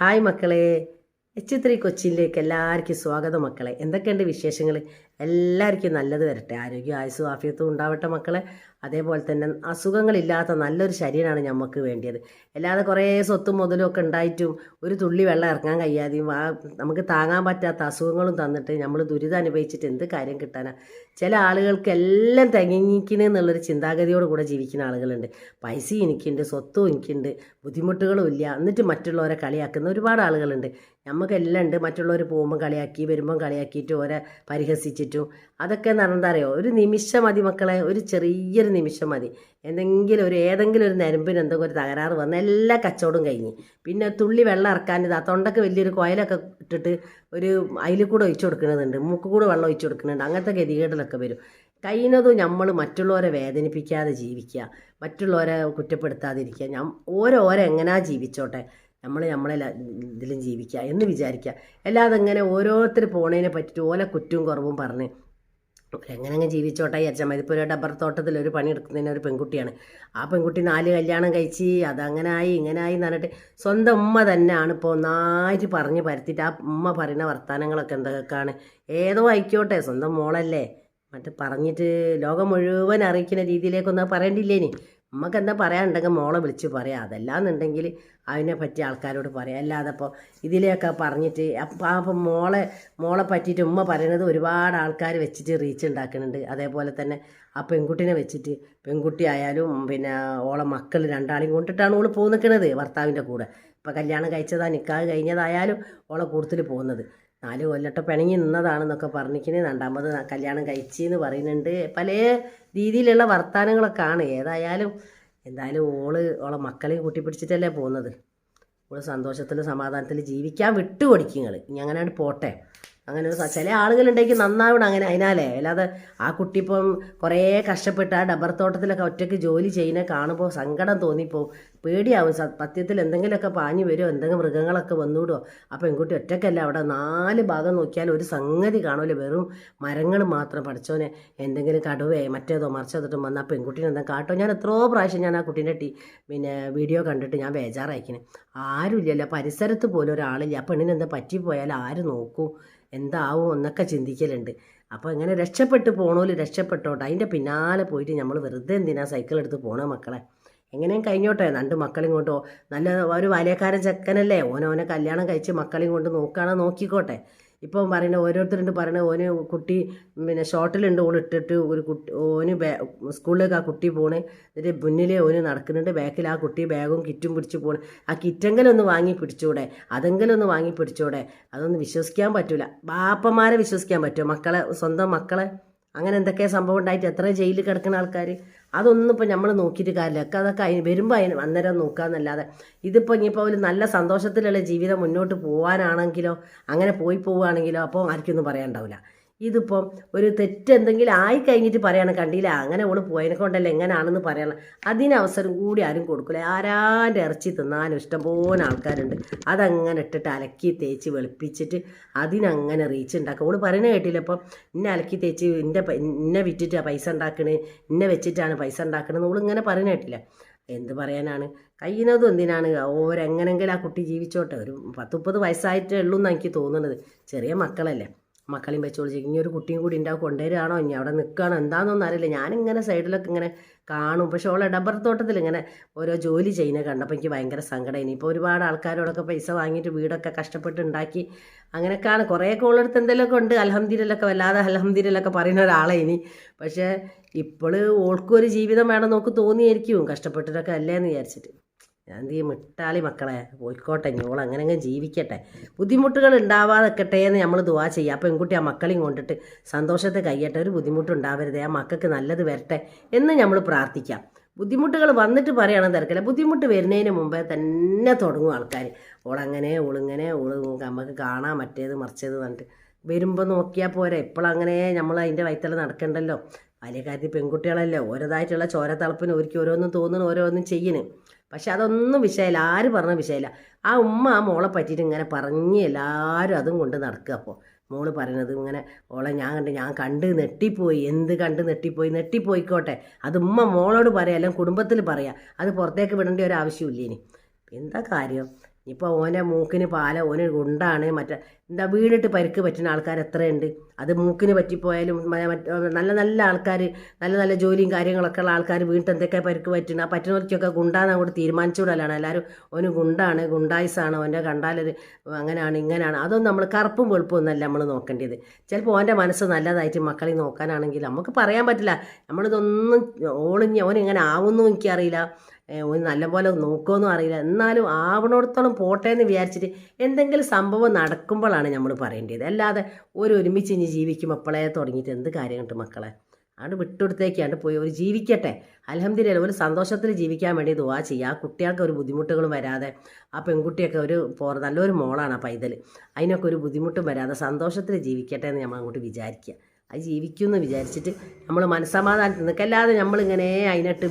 Hi മക്കളെ H three കൊച്ചിയിലേക്ക് എല്ലാവർക്കും സ്വാഗതം മക്കളെ. എന്തൊക്കെയുണ്ട് വിശേഷങ്ങൾ എല്ലാവർക്കും നല്ലത് വരട്ടെ. ആരോഗ്യം ആയുസ്സും ആഫിയത്തും ഉണ്ടാവട്ടെ മക്കളെ. അതേപോലെ തന്നെ അസുഖങ്ങളില്ലാത്ത നല്ലൊരു ശരീരമാണ് നമുക്ക് വേണ്ടിയത്. അല്ലാതെ കുറേ സ്വത്തും മുതലും ഒക്കെ ഉണ്ടായിട്ടും ഒരു തുള്ളി വെള്ളം ഇറങ്ങാൻ കഴിയാതെയും ആ നമുക്ക് താങ്ങാൻ പറ്റാത്ത അസുഖങ്ങളും തന്നിട്ട് നമ്മൾ ദുരിതം അനുഭവിച്ചിട്ട് എന്ത് കാര്യം കിട്ടാനാണ് ചില ആളുകൾക്ക് എല്ലാം തികഞ്ഞിക്കണ എന്നുള്ളൊരു ചിന്താഗതിയോട് കൂടെ ജീവിക്കുന്ന ആളുകളുണ്ട്. പൈസയും എനിക്കുണ്ട് സ്വത്തും എനിക്കുണ്ട് ബുദ്ധിമുട്ടുകളും ഇല്ല. എന്നിട്ട് മറ്റുള്ളവരെ കളിയാക്കുന്ന ഒരുപാട് ആളുകളുണ്ട്. നമുക്കെല്ലാം ഉണ്ട്. മറ്റുള്ളവർ പോകുമ്പോൾ കളിയാക്കി വരുമ്പം കളിയാക്കിയിട്ട് ഓരെ പരിഹസിച്ചിട്ടും അതൊക്കെ എന്ന് പറഞ്ഞാൽ അറിയോ ഒരു നിമിഷം മതി മക്കളെ. ഒരു ചെറിയൊരു നിമിഷം മതി. എന്തെങ്കിലും ഒരു ഏതെങ്കിലും ഒരു നരമ്പിന് എന്തെങ്കിലും ഒരു തകരാറ് വന്ന എല്ലാ കച്ചവടവും കഴിഞ്ഞ്. പിന്നെ തുള്ളി വെള്ളം ഇറക്കാൻ ഇത് ആ തൊണ്ടക്ക് വലിയൊരു കോയിലൊക്കെ ഇട്ടിട്ട് ഒരു അതിൽ കൂടെ ഒഴിച്ചു കൊടുക്കുന്നുണ്ട് മൂക്ക് കൂടെ വെള്ളം ഒഴിച്ചു കൊടുക്കുന്നുണ്ട് അങ്ങനത്തെ ഗതികേടിലൊക്കെ വരും. കഴിയുന്നതും നമ്മൾ മറ്റുള്ളവരെ വേദനിപ്പിക്കാതെ ജീവിക്കുക. മറ്റുള്ളവരെ കുറ്റപ്പെടുത്താതിരിക്കുക. ഞാൻ ഓരോരോ എങ്ങനെയാ ജീവിച്ചോട്ടെ. നമ്മൾ നമ്മളെ ഇതിലും ജീവിക്കുക എന്ന് വിചാരിക്കുക അല്ലാതെ അങ്ങനെ ഓരോരുത്തർ പോണതിനെ പറ്റിയിട്ട് ഓല കുറ്റവും കുറവും പറഞ്ഞ് എങ്ങനെ അങ്ങ് ജീവിച്ചോട്ടെ വിചാരിച്ചാൽ മതി ഇപ്പോൾ ഒരു ഡബ്ബർ തോട്ടത്തിൽ ഒരു പണി എടുക്കുന്നതിന് ഒരു പെൺകുട്ടിയാണ്. ആ പെൺകുട്ടി നാല് കല്യാണം കഴിച്ച് അതങ്ങനായി ഇങ്ങനായി എന്ന് പറഞ്ഞിട്ട് സ്വന്തം ഉമ്മ തന്നെയാണ് ഇപ്പോൾ ഒന്നായിട്ട് പറഞ്ഞ് പരത്തിയിട്ട് ആ ഉമ്മ പറയുന്ന വർത്തമാനങ്ങളൊക്കെ എന്തൊക്കെയാണ്? ഏതോ ആയിക്കോട്ടെ സ്വന്തം മോളല്ലേ. മറ്റേ പറഞ്ഞിട്ട് ലോകം മുഴുവൻ അറിയിക്കുന്ന രീതിയിലേക്കൊന്നും പറയണ്ടില്ലേനി. നമുക്ക് എന്താ പറയാനുണ്ടെങ്കിൽ മോളെ വിളിച്ച് പറയാം. അതല്ലാന്നുണ്ടെങ്കിൽ അതിനെ പറ്റി ആൾക്കാരോട് പറയാം. അല്ലാതെ അപ്പോൾ ഇതിലെയൊക്കെ പറഞ്ഞിട്ട് അപ്പം അപ്പം മോളെ മോളെ പറ്റിയിട്ട് ഉമ്മ പറയണത് ഒരുപാട് ആൾക്കാർ വെച്ചിട്ട് റീച്ച് ഉണ്ടാക്കുന്നുണ്ട് അതേപോലെ തന്നെ ആ പെൺകുട്ടിനെ വെച്ചിട്ട് പെൺകുട്ടി ആയാലും പിന്നെ ഓളെ മക്കൾ രണ്ടാളെയും കൊണ്ടിട്ടാണ് ഓൾ പോ ഭർത്താവിന്റെ കൂടെ. ഇപ്പം കല്യാണം കഴിച്ചതാ നിൽക്കാതെ കഴിഞ്ഞതായാലും ഓളെ കൂടുതൽ പോകുന്നത് നാല് കൊല്ലത്തെ പിണങ്ങി നിന്നതാണെന്നൊക്കെ പറഞ്ഞിരിക്കുന്നത് രണ്ടാമത് കല്യാണം കഴിച്ചെന്ന് പറയുന്നുണ്ട്. പല രീതിയിലുള്ള വർത്തമാനങ്ങളൊക്കെ ആണ് ഏതായാലും എന്തായാലും ഓൾ ഓളെ മക്കളെയും കൂട്ടിപ്പിടിച്ചിട്ടല്ലേ പോകുന്നത് ഓൾ സന്തോഷത്തിൽ സമാധാനത്തിൽ ജീവിക്കാൻ വിട്ടുകൊടുക്കും നിങ്ങൾ ഇനി അങ്ങനെയാണ് പോട്ടെ. അങ്ങനെ ഒരു ചില ആളുകളുണ്ടെങ്കിൽ നന്നാവണം അങ്ങനെ. അതിനാലേ അല്ലാതെ ആ കുട്ടി ഇപ്പം കുറേ കഷ്ടപ്പെട്ട് ആ ഡബർ തോട്ടത്തിലൊക്കെ ഒറ്റയ്ക്ക് ജോലി ചെയ്യുന്ന കാണുമ്പോൾ സങ്കടം തോന്നിപ്പോവും. പേടിയാവും. സത്യത്തിൽ എന്തെങ്കിലുമൊക്കെ പാഞ്ഞു വരുമോ എന്തെങ്കിലും മൃഗങ്ങളൊക്കെ വന്നുവിടുമോ ആ പെൺകുട്ടി ഒറ്റയ്ക്കല്ല അവിടെ? നാല് ഭാഗം നോക്കിയാൽ ഒരു സംഗതി കാണൂല. വെറും മരങ്ങൾ മാത്രം പഠിച്ചോനെ എന്തെങ്കിലും കടുവേ മറ്റേതോ മറിച്ചതിട്ടും വന്ന ആ പെൺകുട്ടീനെ എന്താ കാട്ടോ? ഞാൻ എത്രയോ പ്രാവശ്യം ഞാൻ ആ കുട്ടീന്റെ ടീ പിന്നെ വീഡിയോ കണ്ടിട്ട് ഞാൻ ബേജാറായിക്കണേ ആരുമില്ലല്ലോ. പരിസരത്ത് പോലും ഒരാളില്ല. ആ പെണ്ണിനെന്താ പറ്റിപ്പോയാൽ ആര് നോക്കൂ? എന്താവും എന്നൊക്കെ ചിന്തിക്കലുണ്ട്. അപ്പോൾ ഇങ്ങനെ രക്ഷപ്പെട്ട് പോണോൽ രക്ഷപ്പെട്ടോട്ടെ. അതിന്റെ പിന്നാലെ പോയിട്ട് നമ്മൾ വെറുതെ എന്തിനാ സൈക്കിൾ എടുത്ത് പോണ മക്കളെ? എങ്ങനെയും കഴിഞ്ഞോട്ടെ. രണ്ട് മക്കളെയും കൊണ്ടോ നല്ല ഒരു വലയക്കാരൻ ചെക്കനല്ലേ? ഓനോനെ കല്യാണം കഴിച്ച് മക്കളെയും കൊണ്ട് നോക്കുകയാണെങ്കിൽ നോക്കിക്കോട്ടെ. ഇപ്പം പറയുന്ന ഓരോരുത്തരുണ്ട് പറയുന്നത് ഓന് കുട്ടി പിന്നെ ഷോർട്ടിലുണ്ട് ഓൾ ഇട്ടിട്ട് ഒരു കുട്ടി ഓന് ബാ സ്കൂളിലേക്ക് ആ കുട്ടി പോണ്. എന്നിട്ട് മുന്നിൽ ഓന് നടക്കുന്നുണ്ട് ബാക്കിൽ ആ കുട്ടി ബാഗും കിറ്റും പിടിച്ച് പോണ്. ആ കിറ്റെങ്കിലും ഒന്ന് വാങ്ങി പിടിച്ചൂടെ? അതെങ്കിലും ഒന്ന് വാങ്ങി പിടിച്ചൂടെ? അതൊന്നും വിശ്വസിക്കാൻ പറ്റില്ല ബാപ്പന്മാരെ വിശ്വസിക്കാൻ പറ്റുമോ? മക്കളെ സ്വന്തം മക്കളെ? അങ്ങനെ എന്തൊക്കെ സംഭവം ഉണ്ടായിട്ട്? എത്ര ജയിലിൽ കിടക്കുന്ന ആൾക്കാർ അതൊന്നും ഇപ്പം നമ്മൾ നോക്കിയിട്ട് കാര്യമില്ല. അതൊക്കെ അതിന് വരുമ്പോൾ അതിന് അന്നേരം നോക്കാമെന്നല്ലാതെ ഇതിപ്പോൾ ഇനിയിപ്പോൾ ഒരു നല്ല സന്തോഷത്തിലുള്ള ജീവിതം മുന്നോട്ട് പോകാനാണെങ്കിലോ അങ്ങനെ പോയി പോവുകയാണെങ്കിലോ അപ്പോൾ ആർക്കൊന്നും പറയാനുണ്ടാവില്ല ഇതിപ്പം ഒരു തെറ്റ് എന്തെങ്കിലും ആയി കഴിഞ്ഞിട്ട് പറയണം കണ്ടില്ല അങ്ങനെ ഓൾ പോയതിനെ കൊണ്ടല്ല എങ്ങനെയാണെന്ന് പറയണം അതിനവസരം കൂടി ആരും കൊടുക്കില്ല ആരാന്റെ ഇറച്ചി തിന്നാനും ഇഷ്ടംപോലെ ആൾക്കാരുണ്ട്. അതങ്ങനെ ഇട്ടിട്ട് അലക്കി തേച്ച് വെളുപ്പിച്ചിട്ട് അതിനങ്ങനെ റീച്ച് ഉണ്ടാക്കുക ഓൾ പറയുന്നത് കേട്ടില്ല ഇപ്പം ഇന്നെ അലക്കി തേച്ച് ഇന്നെ ഇന്നെ വിറ്റിട്ടാണ് പൈസ ഉണ്ടാക്കണേ ഇന്നെ വെച്ചിട്ടാണ് പൈസ ഉണ്ടാക്കണമെന്ന് ഓൾ ഇങ്ങനെ പറയുന്നത് കേട്ടില്ല. എന്ത് പറയാനാണ്? കഴിയുന്നതും എന്തിനാണ്? ഓരെങ്ങനെങ്കിലും ആ കുട്ടി ജീവിച്ചോട്ടെ. ഒരു പത്തുപ്പത് വയസ്സായിട്ടേ ഉള്ളൂ എന്നാണ് എനിക്ക് തോന്നുന്നത് ചെറിയ മക്കളല്ലേ. മക്കളെയും വെച്ചോളിച്ച് ഇനി ഒരു കുട്ടിയും കൂടി ഉണ്ടാവും കൊണ്ടുവരികയാണോ? ഇനി അവിടെ നിൽക്കുകയാണോ എന്താണെന്നൊന്നും അറിയില്ല. ഞാനിങ്ങനെ സൈഡിലൊക്കെ ഇങ്ങനെ കാണും. പക്ഷെ ഡബർ തോട്ടത്തിൽ ഇങ്ങനെ ഓരോ ജോലി ചെയ്യുന്നത് കണ്ടപ്പോൾ എനിക്ക് ഭയങ്കര സങ്കടം ഇനിയിപ്പോൾ ഒരുപാട് ആൾക്കാരോടൊക്കെ പൈസ വാങ്ങിയിട്ട് വീടൊക്കെ കഷ്ടപ്പെട്ട് ഉണ്ടാക്കി അങ്ങനെയൊക്കെയാണ്. കുറേയൊക്കെ ഉള്ളിടത്ത് എന്തെങ്കിലുമൊക്കെ ഉണ്ട്. അലഹമ്മദിലൊക്കെ വല്ലാതെ അലഹമ്മദിലൊക്കെ പറയുന്ന ഒരാളെ ഇനി. പക്ഷേ ഇപ്പോൾ ഓൾക്കും ഒരു ജീവിതം വേണം നോക്ക് തോന്നിയായിരിക്കും. കഷ്ടപ്പെട്ടിട്ടൊക്കെ അല്ലേ എന്ന് വിചാരിച്ചിട്ട്. ഞാൻ തീ മിട്ടാളി മക്കളെ? പോയിക്കോട്ടെ ഞോൾ അങ്ങനെ അങ്ങ് ജീവിക്കട്ടെ. ബുദ്ധിമുട്ടുകൾ ഉണ്ടാവാതെക്കട്ടെ എന്ന് നമ്മൾ ദുവാ ചെയ്യുക അപ്പോൾ പെൺകുട്ടി ആ മക്കളെയും കൊണ്ടിട്ട് സന്തോഷത്തെ കയ്യട്ടെ ഒരു ബുദ്ധിമുട്ടുണ്ടാവരുതേ ആ മക്കൾക്ക് നല്ലത് വരട്ടെ എന്ന് നമ്മൾ പ്രാർത്ഥിക്കാം. ബുദ്ധിമുട്ടുകൾ വന്നിട്ട് പറയുകയാണെന്ന് തിരക്കില്ല. ബുദ്ധിമുട്ട് വരുന്നതിന് മുമ്പേ തന്നെ തുടങ്ങും ആൾക്കാർ ഓളങ്ങനെ ഓളിങ്ങനെ ഓൾ നമുക്ക് കാണാൻ മറ്റേത് മറിച്ചത് പറഞ്ഞിട്ട്. വരുമ്പോൾ നോക്കിയാൽ പോരെ. എപ്പോഴങ്ങനെ നമ്മൾ അതിന്റെ വൈത്തല നടക്കണ്ടല്ലോ. വലിയ കാര്യത്തിൽ പെൺകുട്ടികളല്ലേ. ഓരോതായിട്ടുള്ള ചോരത്തളപ്പിന് ഒരിക്കൽ ഓരോന്നും തോന്നുന്നു ഓരോന്നും ചെയ്യുന്നു പക്ഷെ അതൊന്നും വിഷയമില്ല ആര് പറഞ്ഞ വിഷയമില്ല ആ ഉമ്മ ആ മോളെ പറ്റിയിട്ട് ഇങ്ങനെ പറഞ്ഞ് എല്ലാവരും അതും കൊണ്ട് നടക്കുക അപ്പോൾ. മോൾ പറയണത് ഇങ്ങനെ ഓളെ ഞാൻ കണ്ട് ഞാൻ കണ്ട് നെട്ടിപ്പോയി എന്ത് കണ്ട് നെട്ടിപ്പോയി? നെട്ടിപ്പോയിക്കോട്ടെ. അത് ഉമ്മ മോളോട് പറയാം അല്ലെങ്കിൽ കുടുംബത്തിൽ പറയാം. അത് പുറത്തേക്ക് വിടേണ്ട ഒരു ആവശ്യമില്ല ഇനി എന്താ കാര്യം? ഇപ്പോൾ ഓന്റെ മൂക്കിന് പാല ഓന് ഉണ്ടാണ് മറ്റേ എന്താ വീണിട്ട് പരിക്ക് പറ്റുന്ന ആൾക്കാർ എത്രയുണ്ട്? അത് മൂക്കിന് പറ്റിപ്പോയാലും നല്ല നല്ല ആൾക്കാർ നല്ല നല്ല ജോലിയും കാര്യങ്ങളൊക്കെ ഉള്ള ആൾക്കാർ വീണിട്ട് എന്തൊക്കെ പരിക്ക് പറ്റുന്ന? ആ പറ്റുന്നവർക്കൊക്കെ ഗുണ്ടാന്ന് അങ്ങോട്ട് തീരുമാനിച്ചുകൂടലാണ് എല്ലാവരും ഓന് ഗുണ്ടാണ് ഗുണ്ടായിസാണ് ഓന്റെ കണ്ടാലൊരു അങ്ങനെയാണ് ഇങ്ങനെയാണ് അതൊന്നും നമ്മൾ കറുപ്പും വെളുപ്പും ഒന്നല്ല നമ്മൾ നോക്കേണ്ടത്. ചിലപ്പോൾ ഓന്റെ മനസ്സ് നല്ലതായിട്ട് മക്കളെ നോക്കാനാണെങ്കിൽ നമുക്ക് പറയാൻ പറ്റില്ല. നമ്മളിതൊന്നും ഓളിഞ്ഞ് ഓൻ ആവുന്നു എനിക്കറിയില്ല. ഓൻ നല്ലപോലെ നോക്കുമെന്നും അറിയില്ല. എന്നാലും ആവണോടത്തോളം പോട്ടെ എന്ന് വിചാരിച്ചിട്ട് എന്തെങ്കിലും സംഭവം നടക്കുമ്പോഴാണ് നമ്മൾ പറയേണ്ടത് അല്ലാതെ ഒരു ഒരുമിച്ച് ഇനി ജീവിക്കും അപ്പോളേ തുടങ്ങിയിട്ട് എന്ത് കാര്യം കിട്ടും മക്കളെ ആണ് വിട്ടുകൊടുത്തേക്കാണ്ട് പോയി. ഒരു ജീവിക്കട്ടെ. അലഹമ്മദില്ല ഒരു സന്തോഷത്തിൽ ജീവിക്കാൻ വേണ്ടി ദുവാ ചെയ്യുക ആ കുട്ടികൾക്ക് ഒരു ബുദ്ധിമുട്ടുകളും വരാതെ ആ പെൺകുട്ടിയൊക്കെ ഒരു പോർ നല്ലൊരു മോളാണ് ആ പൈതൽ അതിനൊക്കെ ഒരു ബുദ്ധിമുട്ടും വരാതെ സന്തോഷത്തിൽ ജീവിക്കട്ടെ എന്ന് നമ്മൾ അങ്ങോട്ട് വിചാരിക്കുക അത് ജീവിക്കുമെന്ന് വിചാരിച്ചിട്ട് നമ്മൾ മനസ്സമാധാനത്തിൽ നിൽക്കല്ലാതെ നമ്മളിങ്ങനെ അതിനിട്ട്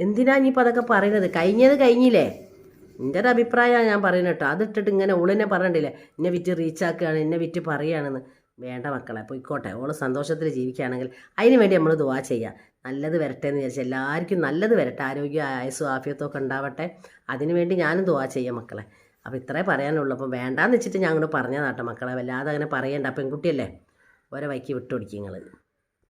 എന്തിനാ ഇനിയിപ്പോൾ അതൊക്കെ പറയുന്നത്? കഴിഞ്ഞത് കഴിഞ്ഞില്ലേ? എന്റെ ഒരു അഭിപ്രായമാണ് ഞാൻ പറയുന്നത് കേട്ടോ. അതിട്ടിട്ട് ഇങ്ങനെ ഓളിനെ പറയണ്ടില്ലേ എന്നെ വിറ്റ് റീച്ചാക്കുകയാണ് എന്നെ വിറ്റ് പറയുകയാണെന്ന്. വേണ്ട മക്കളെ പോയിക്കോട്ടെ. ഓൾ സന്തോഷത്തിൽ ജീവിക്കുകയാണെങ്കിൽ അതിന് വേണ്ടി നമ്മൾ ദുവാ ചെയ്യുക നല്ലത് വരട്ടെ എന്ന് വിചാരിച്ചാൽ എല്ലാവർക്കും നല്ലത് വരട്ടെ. ആരോഗ്യ ആയുസ്സും ആഫിയത്തൊക്കെ ഉണ്ടാവട്ടെ. അതിന് വേണ്ടി ഞാനും ദുവാ ചെയ്യാം മക്കളെ. അപ്പോൾ ഇത്രേ പറയാനുള്ളൂ. അപ്പം വേണ്ടാന്ന് വെച്ചിട്ട് ഞാൻ അങ്ങോട്ട് പറഞ്ഞതാട്ടോ മക്കളെ. വല്ലാതെ അങ്ങനെ പറയണ്ട. പെൺകുട്ടിയല്ലേ? ഓരോ വൈക്ക് വിട്ടുപിടിക്കും നിങ്ങൾ